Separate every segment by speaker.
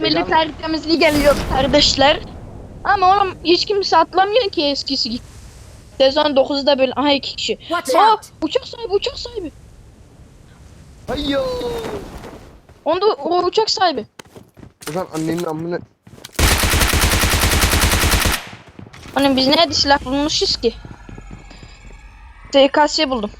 Speaker 1: Milli tertemizliği geliyor kardeşler. Ama oğlum hiç kimse atlamıyor ki eskisi gibi. Sezon 9'da böyle aha iki kişi. Aa uçak sahibi uçak sahibi.
Speaker 2: Hayyo.
Speaker 1: Onda o uçak sahibi.
Speaker 2: Ozan annenin amına.
Speaker 1: Hani biz nerede silah bulmuşuz ki? TKS buldum.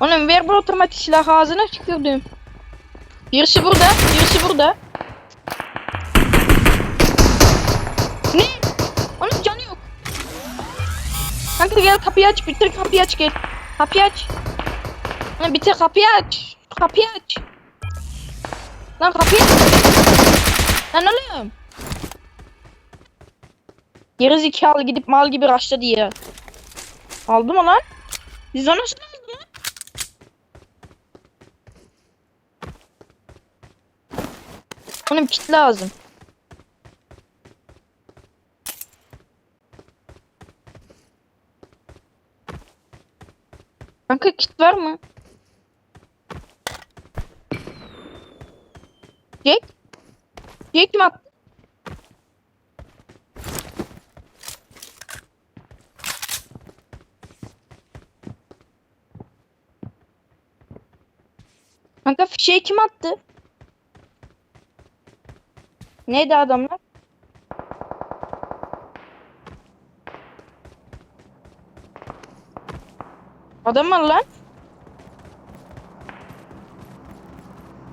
Speaker 1: Oğlum ver bu otomatik silah ağzına tükürdüm. Birisi burada, birisi burada. Ne? Onun canı yok. Kanka gel kapıyı aç, bitir kapıyı aç gel. Kapıyı aç. Lan bitir kapıyı aç. Kapıyı aç. Lan kapıyı aç. Lan oğlum. Geri zekalı gidip mal gibi raşladı ya. Aldı mı lan? Biz onu nasıl Onun kit lazım. Kanka kit var mı? Jack? Jack mi attı? Kanka fişeği kim attı? Neydi adamlar? Adam var lan.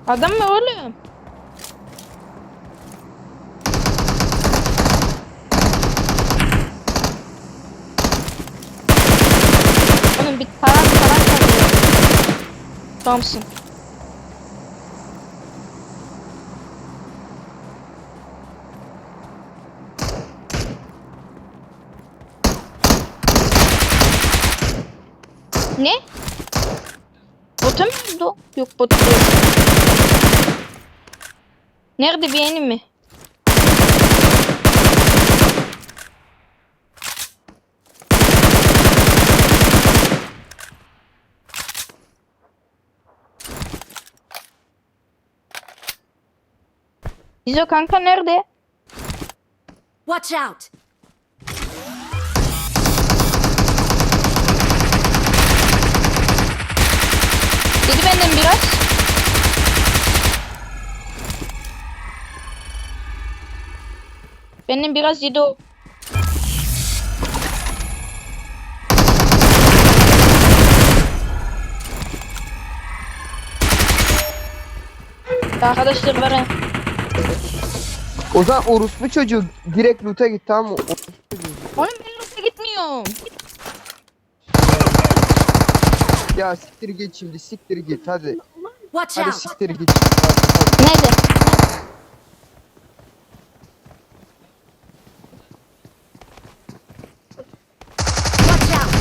Speaker 1: Adam mı oğlum? Oğlum bir taran kalıyor. Thompson. Ne? Bota mı öldü o? Yok bot değil. Nerede bir yeni mi? Bizo kanka nerede?
Speaker 3: Watch out!
Speaker 1: Dedi benden biraz. Benim biraz yedi o. Arkadaşlar ha.
Speaker 2: Ozan orospu çocuğu direkt loot'a git tamam mı?
Speaker 1: Oğlum ben loot'a gitmiyorum.
Speaker 2: Ya siktir git şimdi siktir git hadi.
Speaker 3: Watch
Speaker 2: Hadi
Speaker 3: out!
Speaker 2: siktir git. Hadi, hadi.
Speaker 1: Nerede?
Speaker 3: Watch out!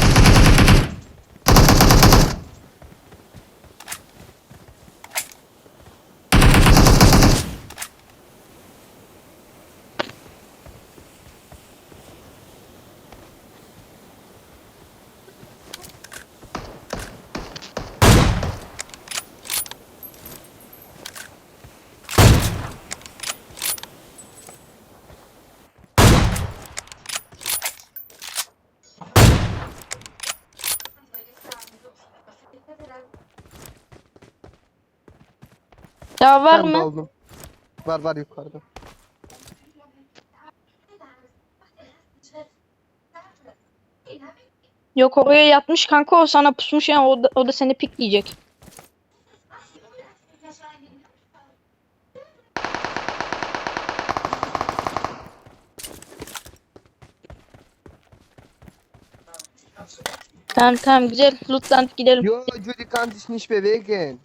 Speaker 1: Daha var
Speaker 2: Ben de
Speaker 1: mı?
Speaker 2: aldım. Var var yukarıda.
Speaker 1: Yok oraya yatmış kanka o sana pusmuş ya o da, o da seni pikleyecek. Tamam tamam güzel lootlanıp gidelim.
Speaker 2: Jo, Judy kann sich nicht bewegen.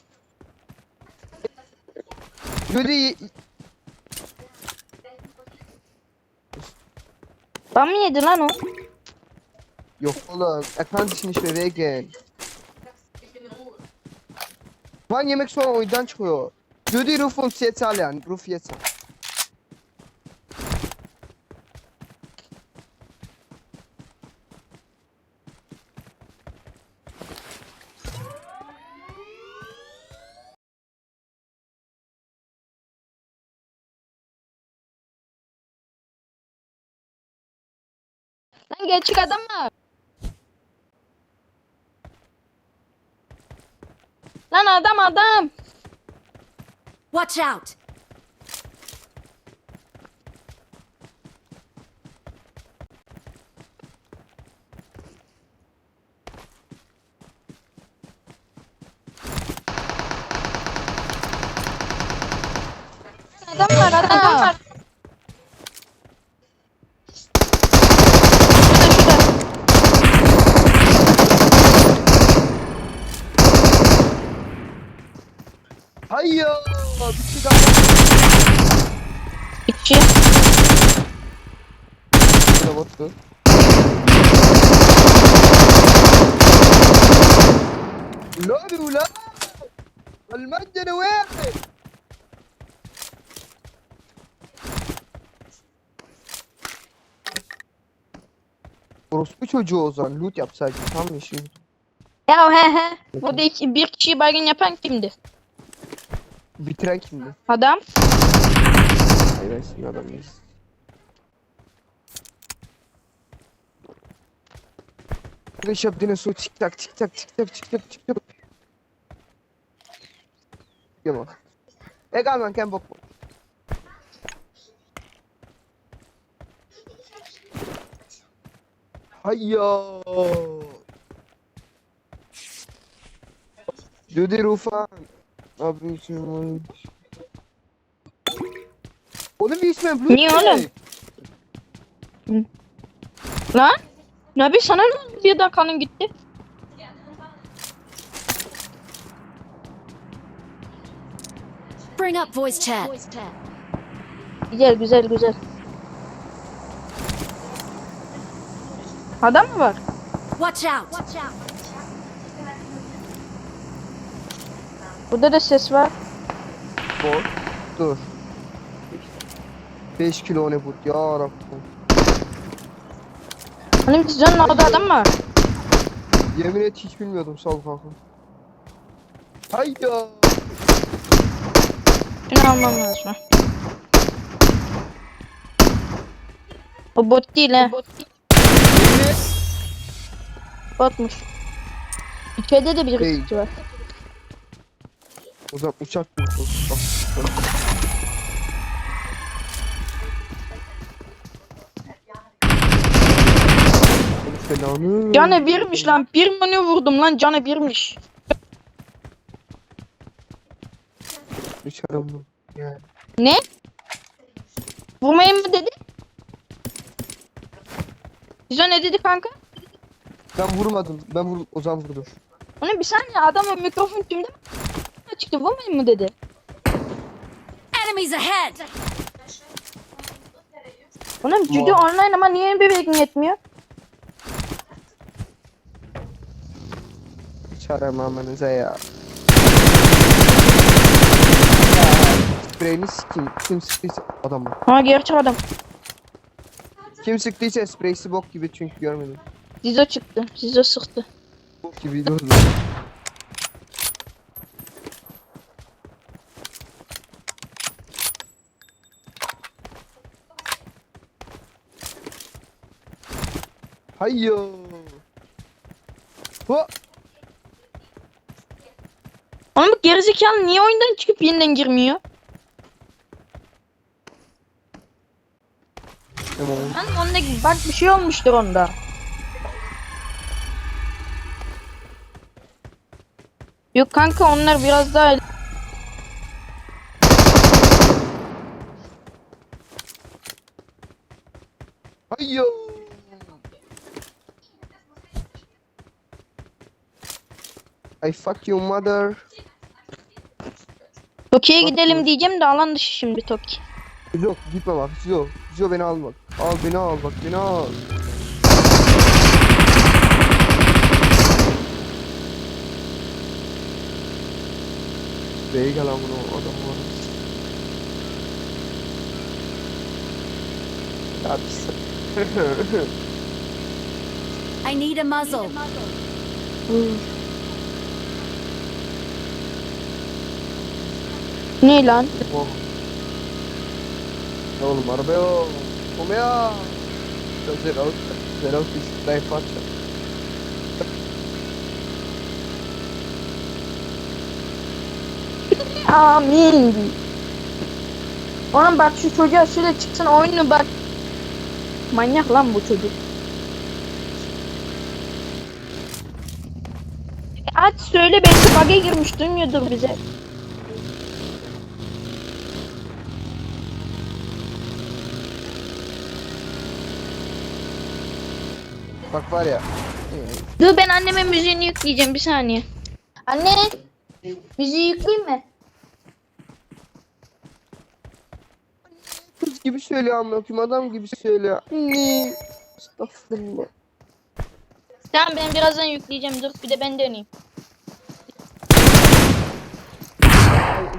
Speaker 2: Judy,
Speaker 1: Bam mı yedi lan o?
Speaker 2: yok oğlum, er kann sich nicht bewegen. Van yemek sonra oyundan çıkıyor. Judy ruf uns jetzt alle an, ruf jetzt
Speaker 1: gerçek adam var. Lan adam adam.
Speaker 3: Watch out!
Speaker 1: Adam var. Adam var. Şurada şurada.
Speaker 2: Hayır. Bir şey daha.
Speaker 1: İki.
Speaker 2: Burada bottu. لا ولا المجد واحد Orospu çocuğu Ozan loot yapsaydı tam işi.
Speaker 1: Ya he he. Burada iki, bir kişiyi baygın yapan kimdi?
Speaker 2: Bitiren kimdi?
Speaker 1: Adam.
Speaker 2: Hayır ben senin adamıyız. Arkadaşlar bir tane su tik tak tik tak tik tak tik tak tik tak. Yama. Egal man kan bok. Hayya. Döde Rufan. Abi için Oğlum bir ismen Blue
Speaker 1: Niye oğlum? Lan. Nabi sana ne oldu birden kanın gitti?
Speaker 3: Bring up voice chat.
Speaker 1: Güzel güzel güzel. Adam mı var?
Speaker 3: Watch out!
Speaker 1: Burada da ses var.
Speaker 2: Bot. Dur. 5 kilo ne bu ya Rabbim.
Speaker 1: Hani sizin orada adam var.
Speaker 2: Yemin et hiç bilmiyordum sal kanka. Hayda.
Speaker 1: Şunu almam lazım. O bot değil he. Botmuş. İçeride de bir kişi var.
Speaker 2: O zaman uçak. Selamı.
Speaker 1: Canı birmiş lan. Bir menü vurdum lan. Canı birmiş.
Speaker 2: Uçarım mı? Yani.
Speaker 1: Ne? Vurmayın mı dedi? Bize ne dedi kanka?
Speaker 2: Ben vurmadım. Ben vur Ozan vurdu.
Speaker 1: Ona bir saniye adamın mikrofon mi? Çıktı vurmayın mı dedi.
Speaker 3: Enemies ahead!
Speaker 1: Ona cüce online ama niye bebeğin yetmiyor?
Speaker 2: Uçarım amanıza ya. Spreyini sikin. Kim sıktıysa adam var.
Speaker 1: Ha gerçek adam.
Speaker 2: Kim sıktıysa spreysi bok gibi çünkü görmedim.
Speaker 1: Zizo çıktı. Zizo sıktı.
Speaker 2: Bok gibi durdu. Hayyo. Ho.
Speaker 1: Oğlum bu gerizekalı niye oyundan çıkıp yeniden girmiyor?
Speaker 2: Tamam.
Speaker 1: Lan onda bak bir şey olmuştur onda. Yok kanka onlar biraz daha
Speaker 2: Hayyo. I fuck you mother.
Speaker 1: Toki'ye
Speaker 2: Bak
Speaker 1: gidelim diyeceğim de alan dışı şimdi Toki.
Speaker 2: Zizo gitme bak Zizo. Zizo beni al bak. Al beni al bak beni al. Bey gel amına adam var. Ya pis.
Speaker 3: I need a muzzle.
Speaker 1: Ne lan?
Speaker 2: Oh. Oğlum araba yok. Kom ya. Gözler al. Zero fiş zayıf atacak.
Speaker 1: Amin. Oğlum bak şu çocuğa şöyle çıksın oyunu bak. Manyak lan bu çocuk. Aç söyle belki bug'a girmiş duymuyordur bize.
Speaker 2: Bak var ya.
Speaker 1: Dur ben anneme müziğini yükleyeceğim bir saniye. Anne müziği yükleyeyim mi?
Speaker 2: Kız gibi söylüyor amına adam gibi söylüyor. Ne? Estağfurullah.
Speaker 1: Tamam ben birazdan yükleyeceğim dur bir de ben deneyeyim.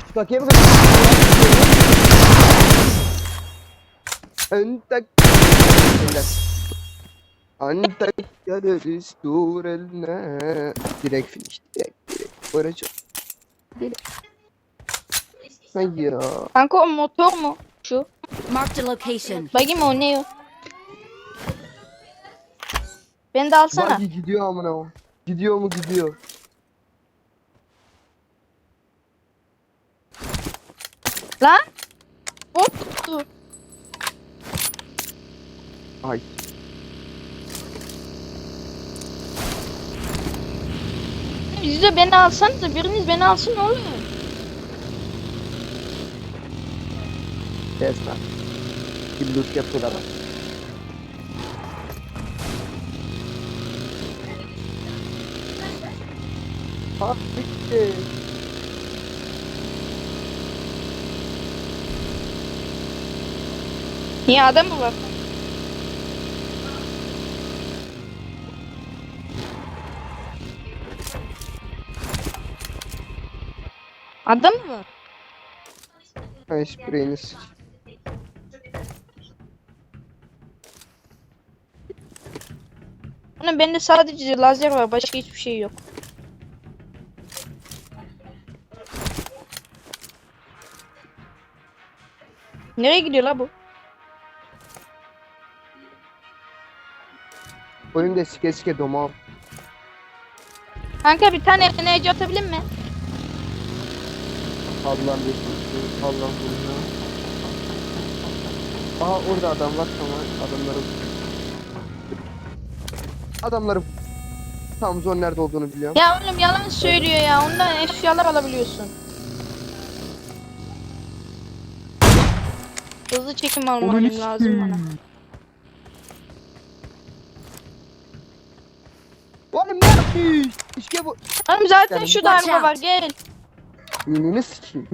Speaker 2: Şu bakayım mı? Entek. Entek geliriz dur eline. Direkt finish. Direkt direkt. Varacağım. Direkt. Hay ya.
Speaker 1: Kanka o motor mu? Şu.
Speaker 3: Marked a location.
Speaker 1: Bakayım o ne o? Ben de alsana.
Speaker 2: Bagi gidiyor amına o. Gidiyor mu gidiyor.
Speaker 1: Lan. Hop tuttu.
Speaker 2: Ay.
Speaker 1: Siz de beni alsanız biriniz beni alsın oğlum.
Speaker 2: Kes lan. Bir loot yapıyorlar. bak. Ah bitti.
Speaker 1: Niye adam mı var? Adam mı var?
Speaker 2: Ay spreyini.
Speaker 1: Oğlum bende sadece lazer var başka hiçbir şey yok. Nereye gidiyor la bu?
Speaker 2: Oyun da sike sike doma.
Speaker 1: Kanka bir tane enerji atabilir mi?
Speaker 2: Allah'ım bir Allah'ım bunu. Aa orada adam var tamam adamları. Adamları tam zon nerede olduğunu biliyorum.
Speaker 1: Ya oğlum yalan söylüyor ya. Ondan eşyalar alabiliyorsun. Hızlı çekim almam lazım bana.
Speaker 2: Oğlum ne yapmış? İşte bu.
Speaker 1: Oğlum zaten şu darbe var gel.
Speaker 2: Ününü sikeyim.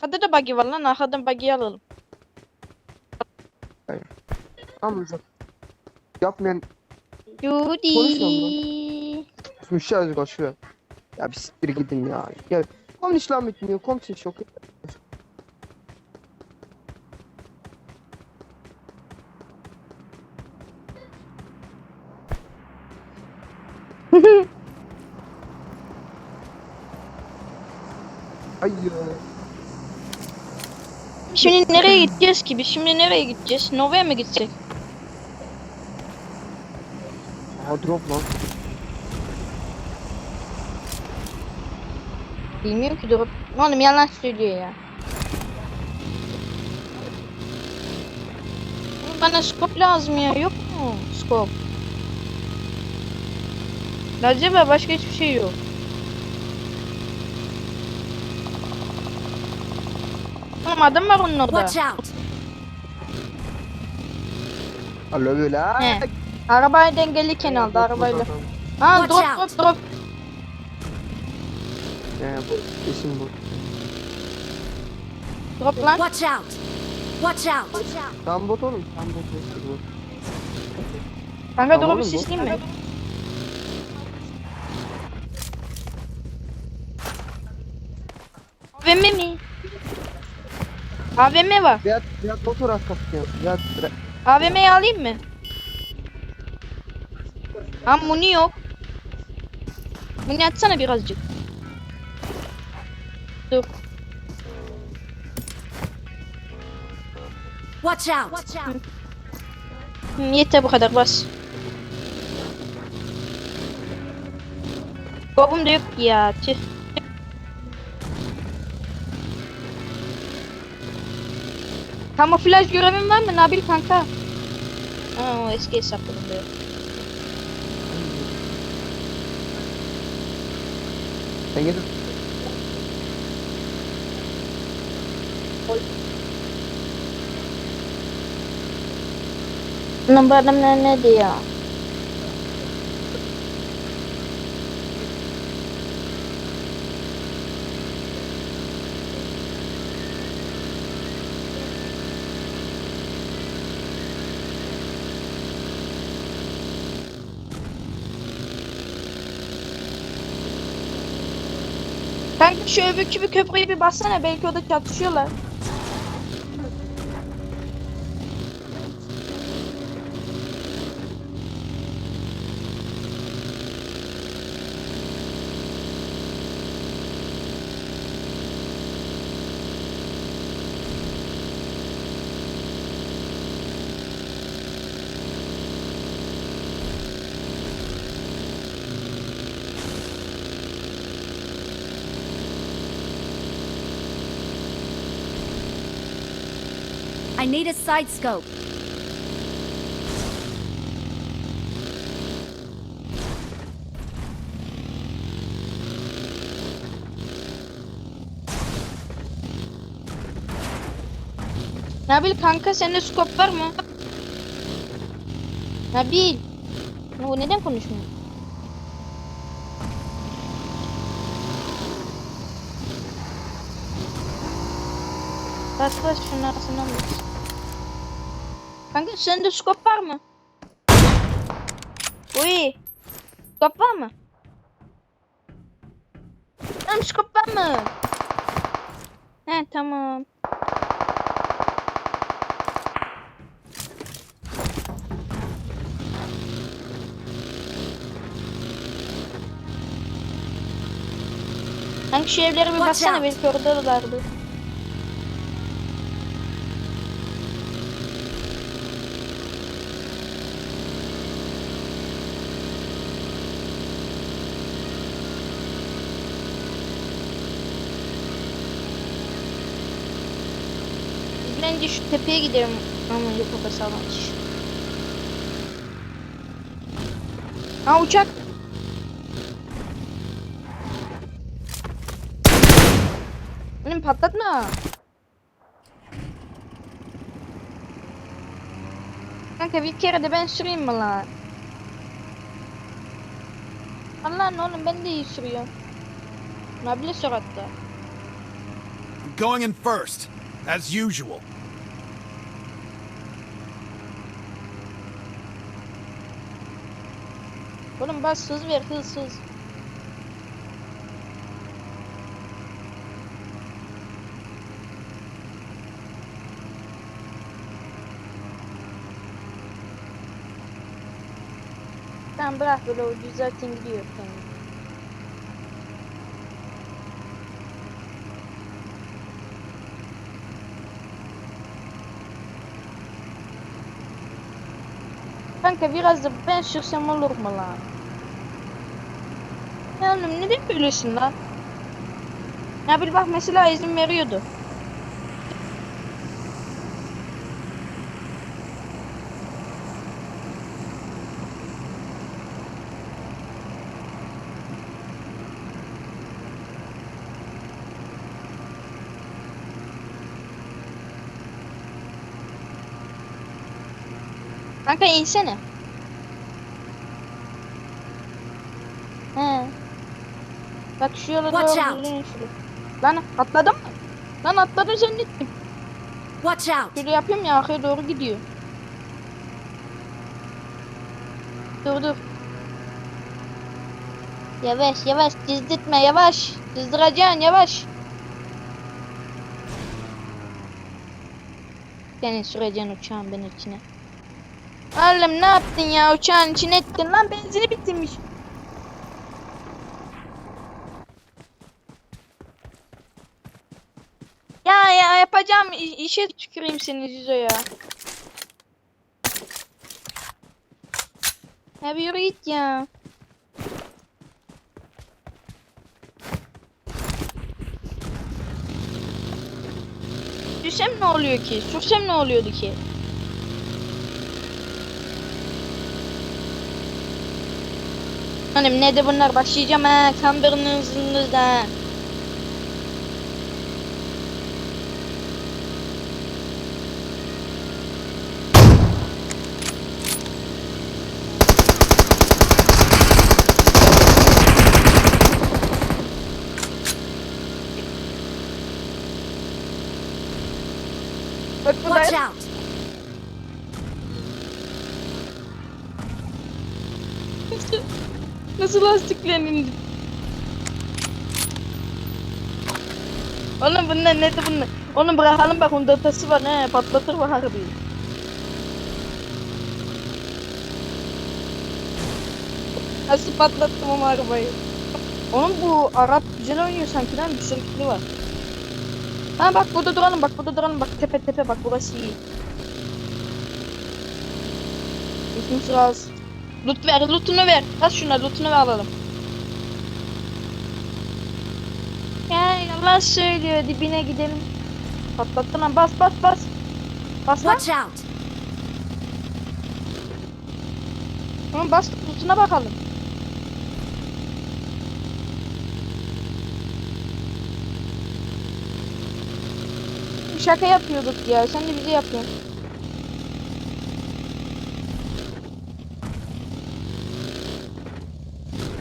Speaker 1: Hadi de buggy var lan arkadan buggy'yi alalım.
Speaker 2: Uzak. Yapmayan
Speaker 1: Judy.
Speaker 2: Konuşma Müşahede koşuyor. Ya bir siktir gidin ya. Ya konuş lan bitmiyor. Konuş çok. Ay ya.
Speaker 1: Şimdi nereye gideceğiz ki? Biz şimdi nereye gideceğiz? Nova'ya mı gidecek?
Speaker 2: Aha drop lan.
Speaker 1: Bilmiyorum ki durup. Oğlum yalan söylüyor ya. Oğlum Bana scope lazım ya. Yok mu? Lazer var başka hiçbir şey yok. Oğlum adam var onun orada.
Speaker 3: Watch out.
Speaker 2: Alo böyle.
Speaker 1: He. Arabayı dengeliyken aldı arabayla. Ha
Speaker 3: Watch
Speaker 1: drop
Speaker 3: out.
Speaker 1: drop drop.
Speaker 2: He bu. Kesin bu.
Speaker 1: Drop lan.
Speaker 3: Watch out. Watch out.
Speaker 2: Tam bot oğlum. Tam bot. Bot.
Speaker 1: Kanka
Speaker 2: Tamam
Speaker 1: drop'u
Speaker 2: oğlum, bu.
Speaker 1: sisleyeyim mi? Mi? AVM var.
Speaker 2: Fiyat, fiyat motor az kapatıyor. Fiyat,
Speaker 1: AVM'yi alayım mı? Ha Muni yok. Muni atsana birazcık. Dur.
Speaker 3: Watch out! Watch out!
Speaker 1: Hı, yeter bu kadar bas. Babam da yok ki ya. Tüh. Kamuflaj görevin var mı Nabil kanka? O eski hesaplarımda yok.
Speaker 2: Sen gidin.
Speaker 1: Numara ne, ne diyor? Kanka şu öbürkü bir köprüye bir bassana belki o da çatışıyorlar.
Speaker 3: Side scope.
Speaker 1: Nabil kanka sende skop var mı? Nabil. Bu neden konuşmuyor? Bas bas şunun arasından bas. Kanka sende skop var mı? Uy. Skop var mı? Tamam skop var mı? He tamam. Kanka şu evlere bir baksana belki oradalardı. Biz bence şu tepeye gidelim. Ama yok o kadar sağlamış. Ha uçak. Benim patlatma. Kanka bir kere de ben süreyim mi lan? Allah'ın oğlum ben de iyi sürüyorum. Nabile sür hatta.
Speaker 4: I'm going in first, as usual.
Speaker 1: Oğlum bas hız ver hız hız. Tamam bırak böyle o düzeltin gidiyor kendi. Kanka biraz da ben sürsem olur mu lan? Ya oğlum neden böylesin lan? Ya bir bak mesela izin veriyordu. Kanka insene. He. Bak şu yola
Speaker 3: Watch
Speaker 1: doğru
Speaker 3: out.
Speaker 1: şöyle. Lan atladın mı? Lan atladın zannettim.
Speaker 3: Watch out!
Speaker 1: Şöyle yapıyorum ya arkaya doğru gidiyor. Dur dur. Yavaş yavaş dizdirtme yavaş. Dizdireceksin yavaş. Senin süreceksin uçağın ben içine. Oğlum ne yaptın ya uçağın içine ettin lan benzini bitirmiş. Ya ya yap yapacağım işe tüküreyim seni Zizo ya. Ya bir yürü git ya. Sürsem ne oluyor ki? Sürsem ne oluyordu ki? Hanım ne de bunlar başlayacağım ha kandırınızınızdan. Bak
Speaker 3: Watch
Speaker 1: burada
Speaker 3: out!
Speaker 1: nasıl lastiklerin Oğlum bunlar ne de bunlar? Onu bırakalım bak onun datası var ne patlatır bak harbi. Nasıl patlattım ama arabayı. Oğlum bu Arap güzel oynuyor sanki lan bir sürü var. Ha bak burada duralım bak burada duralım bak tepe tepe bak burası iyi. Lootum sırası. Loot ver lootunu ver. Bas şuna lootunu ver alalım. Ya yalan söylüyor dibine gidelim. Patlattın lan bas bas bas. Bas lan.
Speaker 3: Watch out!
Speaker 1: Tamam bas lootuna bakalım. Şaka yapıyorduk ya. Sen de bize yapıyorsun.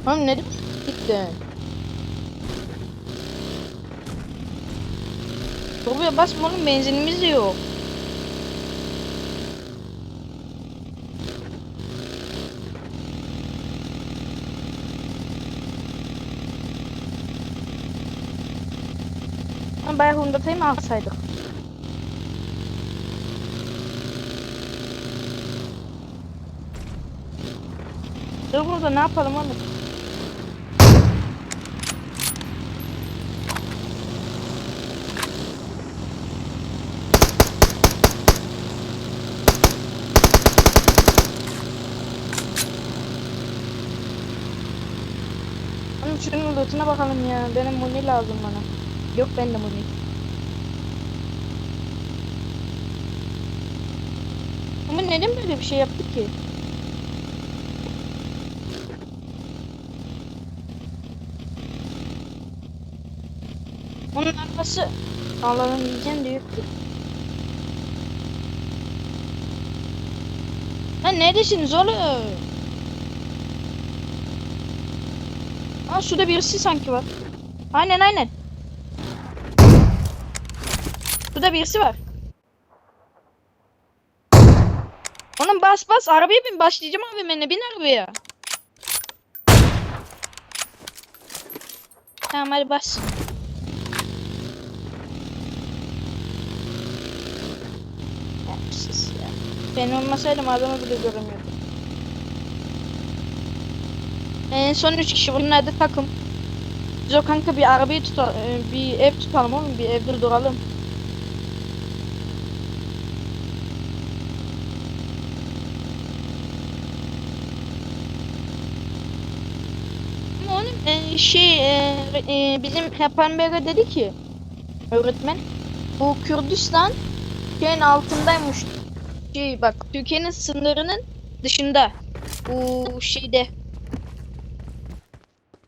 Speaker 1: Oğlum ne gitti? Buraya basma oğlum benzinimiz de yok. Bayağı Hyundai'yi mi alsaydık? Dur burada ne yapalım oğlum? Oğlum şunun lootuna bakalım ya. Benim muni lazım bana. Yok bende muni. Ama neden böyle bir şey yaptık ki? Onun arkası Allah'ım yiyeceğim de yoktu. Ha neredesiniz oğlum? Ha şurada birisi sanki var. Aynen aynen. Burada birisi var. Oğlum bas bas arabaya bin başlayacağım abi ben bin arabaya. Tamam hadi bas. Ben olmasaydım adamı bile göremiyordum. En son 3 kişi bunlar da takım. Biz o kanka bir arabayı tutalım, bir ev tutalım oğlum, bir evde duralım. Oğlum e, şey e, e, bizim Hepenberg dedi ki öğretmen bu Kürdistan şeyin altındaymış. Şey bak Türkiye'nin sınırının dışında. Bu şeyde